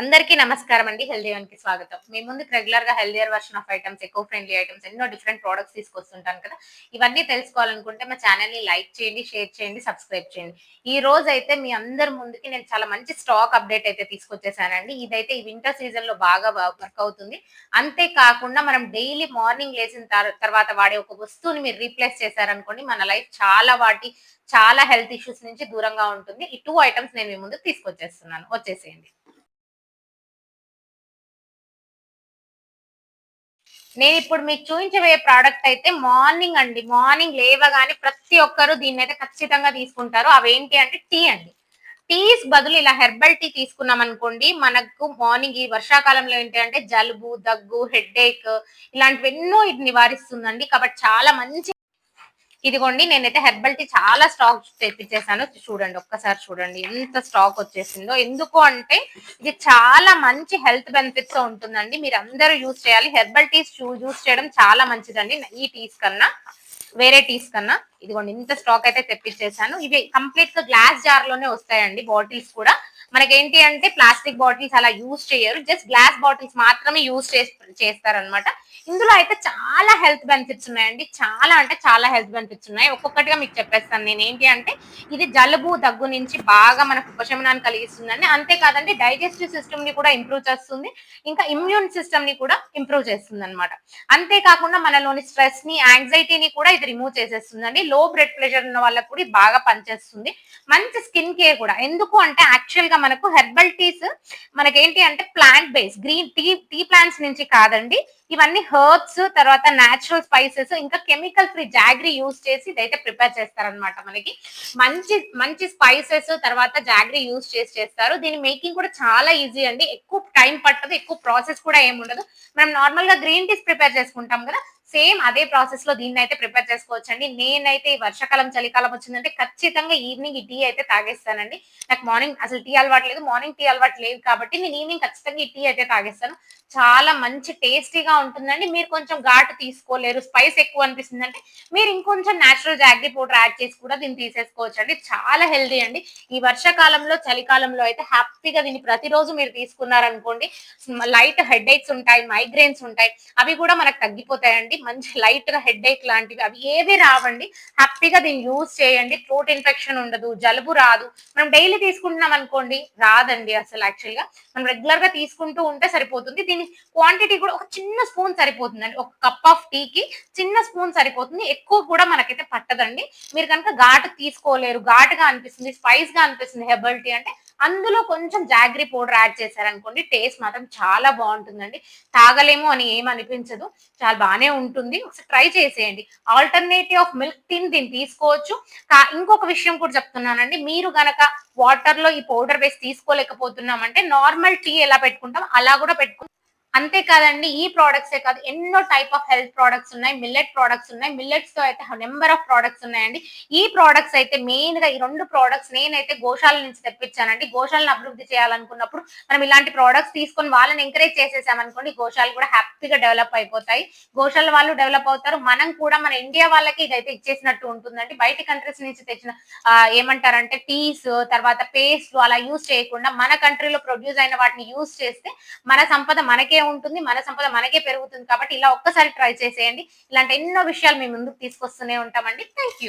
అందరికీ నమస్కారం అండి. హెల్దీ వన్కి స్వాగతం. మీ ముందుకు రెగ్యులర్గా healthier version of items eco friendly items ఎన్నో డిఫరెంట్ ప్రొడక్ట్స్ తీసుకొస్తుంటాను కదా. ఇవన్నీ తెలుసుకోవాలనుకుంటే మా ఛానల్ని లైక్ చేయండి షేర్ చేయండి సబ్స్క్రైబ్ చేయండి. ఈ రోజు అయితే మీ అందరి ముందుకి నేను చాలా మంచి స్టాక్ అప్డేట్ అయితే తీసుకొచ్చేసానండి. ఇదైతే ఈ వింటర్ సీజన్లో బాగా వర్క్ అవుతుంది. అంతేకాకుండా మనం డైలీ మార్నింగ్ లేచిన తర్వాత వాడే ఒక వస్తువుని మీరు రీప్లేస్ చేశారనుకోండి మన లైఫ్ చాలా వాటి చాలా హెల్త్ ఇష్యూస్ నుంచి దూరంగా ఉంటుంది. ఈ టూ ఐటమ్స్ నేను మీ ముందు తీసుకొచ్చేస్తున్నాను. వచ్చేసేయండి. నేను ఇప్పుడు మీకు చూపించబోయే ప్రోడక్ట్ అయితే మార్నింగ్ అండి. మార్నింగ్ లేవగానే ప్రతి ఒక్కరు దీన్ని అయితే ఖచ్చితంగా తీసుకుంటారు. అవేంటి అంటే టీ అండి. టీస్ బదులు ఇలా హెర్బల్ టీ తీసుకున్నాం అనుకోండి మనకు మార్నింగ్ ఈ వర్షాకాలంలో ఏంటి అంటే జలుబు దగ్గు హెడ్ ఏక్ ఇలాంటివి ఎన్నో ఇది నివారిస్తుందండి. కాబట్టి చాలా మంచి ఇదిగోండి నేనైతే హెర్బల్ టీ చాలా స్టాక్ తెప్పించేసాను చూడండి ఒక్కసారి చూడండి ఎంత స్టాక్ వచ్చేసిందో. ఎందుకు అంటే ఇది చాలా మంచి హెల్త్ బెనిఫిట్స్ ఉంటుందండి. మీరు అందరూ యూజ్ చేయాలి హెర్బల్ టీస్ యూజ్ చేయడం చాలా మంచిదండి. ఈ టీస్ కన్నా వేరే టీస్ కన్నా. ఇదిగోండి ఇంత స్టాక్ అయితే తెప్పించేసాను ఇవి కంప్లీట్గా గ్లాస్ జార్లోనే వస్తాయండి బాటిల్స్ కూడా. మనకేంటి అంటే ప్లాస్టిక్ బాటిల్స్ అలా యూజ్ చేయరు జస్ట్ గ్లాస్ బాటిల్స్ మాత్రమే యూజ్ చేస్తారనమాట ఇందులో అయితే చాలా హెల్త్ బెనిఫిట్స్ ఉన్నాయండి. చాలా అంటే చాలా హెల్త్ బెనిఫిట్స్ ఉన్నాయి. ఒక్కొక్కటిగా మీకు చెప్పేస్తాను. నేను ఏంటి అంటే ఇది జలుబు దగ్గు నుంచి బాగా మనకు ఉపశమనాన్ని కలిగిస్తుందండి. అంతేకాదండి డైజెస్టివ్ సిస్టమ్ని కూడా ఇంప్రూవ్ చేస్తుంది. ఇంకా ఇమ్యూన్ సిస్టమ్ని కూడా ఇంప్రూవ్ చేస్తుంది అనమాట అంతేకాకుండా మనలోని స్ట్రెస్ని యాంగ్జైటీని కూడా ఇది రిమూవ్ చేసేస్తుందండి. లో బ్లడ్ ప్రెషర్ ఉన్న వాళ్ళకి కూడా బాగా పనిచేస్తుంది. మంచి స్కిన్ కేర్ కూడా. ఎందుకు అంటే యాక్చువల్గా మనకు హెర్బల్ టీస్ మనకేంటి అంటే plant base green tea tea plants నుంచి కాదండి. ఇవన్నీ హర్బ్స్ తర్వాత న్యాచురల్ స్పైసెస్ ఇంకా కెమికల్ ఫ్రీ జాగ్రీ యూస్ చేసి ఇదైతే ప్రిపేర్ చేస్తారనమాట మనకి. మంచి మంచి స్పైసెస్ తర్వాత జాగ్రీ యూజ్ చేసి చేస్తారు. దీని మేకింగ్ కూడా చాలా ఈజీ అండి. ఎక్కువ టైం పట్టదు ఎక్కువ ప్రాసెస్ కూడా ఏమి ఉండదు మనం నార్మల్గా గ్రీన్ టీస్ ప్రిపేర్ చేసుకుంటాం కదా సేమ్ అదే ప్రాసెస్లో దీన్ని అయితే ప్రిపేర్ చేసుకోవచ్చు అండి నేనైతే ఈ వర్షాకాలం చలికాలం వచ్చిందంటే ఖచ్చితంగా ఈవినింగ్ ఈ టీ అయితే తాగేస్తానండి. నాకు మార్నింగ్ అసలు టీ అలవాటు లేదు మార్నింగ్ టీ అలవాటు లేవు కాబట్టి నేను ఈవినింగ్ ఖచ్చితంగా ఈ టీ అయితే తాగేస్తాను. చాలా మంచి టేస్టీగా ఉంటుందండి. మీరు కొంచెం ఘాటు తీసుకోలేరు స్పైస్ ఎక్కువ అనిపిస్తుంది అంటే మీరు ఇంకొంచెం నేచురల్ జాగ్రీ పౌడర్ యాడ్ చేసి కూడా దీన్ని తీసేసుకోవచ్చు అండి చాలా హెల్దీ అండి. ఈ వర్షాకాలంలో చలికాలంలో అయితే హ్యాపీగా దీన్ని ప్రతిరోజు మీరు తీసుకున్నారనుకోండి లైట్ హెడ్ ఉంటాయి మైగ్రేన్స్ ఉంటాయి అవి కూడా మనకు తగ్గిపోతాయండి. మంచి లైట్గా హెడ్ ఏక్ లాంటివి అవి ఏవి రావండి. హ్యాపీగా దీన్ని యూజ్ చేయండి. థ్రోట్ ఇన్ఫెక్షన్ ఉండదు జలుబు రాదు. మనం డైలీ తీసుకుంటున్నాం అనుకోండి రాదండి అసలు యాక్చువల్గా. మనం రెగ్యులర్గా తీసుకుంటూ ఉంటే సరిపోతుంది. దీని క్వాంటిటీ కూడా ఒక చిన్న స్పూన్ సరిపోతుందండి. ఒక కప్ ఆఫ్ టీకి చిన్న స్పూన్ సరిపోతుంది. ఎక్కువ కూడా మనకైతే పట్టదండి. మీరు కనుక ఘాటు తీసుకోలేరు. ఘాటుగా అనిపిస్తుంది స్పైస్గా అనిపిస్తుంది హెర్బల్ టీ అంటే అందులో కొంచెం జాగ్రీ పౌడర్ యాడ్ చేశారనుకోండి టేస్ట్ మాత్రం చాలా బాగుంటుందండి. తాగలేము అని ఏం అనిపించదు. చాలా బాగానే ఉంటుంది. ఒకసారి ట్రై చేసేయండి. ఆల్టర్నేటివ్ ఆఫ్ మిల్క్ టిన్ దీన్ని తీసుకోవచ్చు. ఇంకొక విషయం కూడా చెప్తున్నానండి. మీరు గనక వాటర్లో ఈ పౌడర్ వేసి తీసుకోలేకపోతున్నామంటే నార్మల్ టీ ఎలా పెట్టుకుంటాం? అలా కూడా పెట్టుకుంటాం. అంతేకాదండి ఈ ప్రోడక్ట్స్ ఏ కాదు ఎన్నో టైప్ ఆఫ్ హెల్త్ ప్రోడక్ట్స్ ఉన్నాయి మిల్లెట్ ప్రోడక్ట్స్ ఉన్నాయి మిల్లెట్స్తో అయితే నెంబర్ ఆఫ్ ప్రోడక్ట్స్ ఉన్నాయండి. ఈ ప్రోడక్ట్స్ అయితే మెయిన్గా ఈ రెండు ప్రోడక్ట్స్ నేనైతే గోశాల నుంచి తెప్పించానండి. గోశాలను అభివృద్ధి చేయాలనుకున్నప్పుడు మనం ఇలాంటి ప్రోడక్ట్స్ తీసుకొని వాళ్ళని ఎంకరేజ్ చేసేసామనుకోండి గోశాలు కూడా హ్యాపీగా డెవలప్ అయిపోతాయి. గోశాల వాళ్ళు డెవలప్ అవుతారు. మనం కూడా మన ఇండియా వాళ్ళకి ఇదైతే ఇచ్చేసినట్టు ఉంటుందండి. బయట కంట్రీస్ నుంచి తెచ్చిన ఏమంటారంటే టీస్ తర్వాత పేస్ట్ అలా యూస్ చేయకుండా మన కంట్రీలో ప్రొడ్యూస్ అయిన వాటిని యూస్ చేస్తే మన సంపద మనకే మనకే ఉంటుంది మన సంపద మనకే పెరుగుతుంది కాబట్టి ఇలా ఒక్కసారి ట్రై చేసేయండి. ఇలాంటి ఎన్నో విషయాలు మీ ముందుకు తీసుకొస్తూనే ఉంటామండి. థ్యాంక్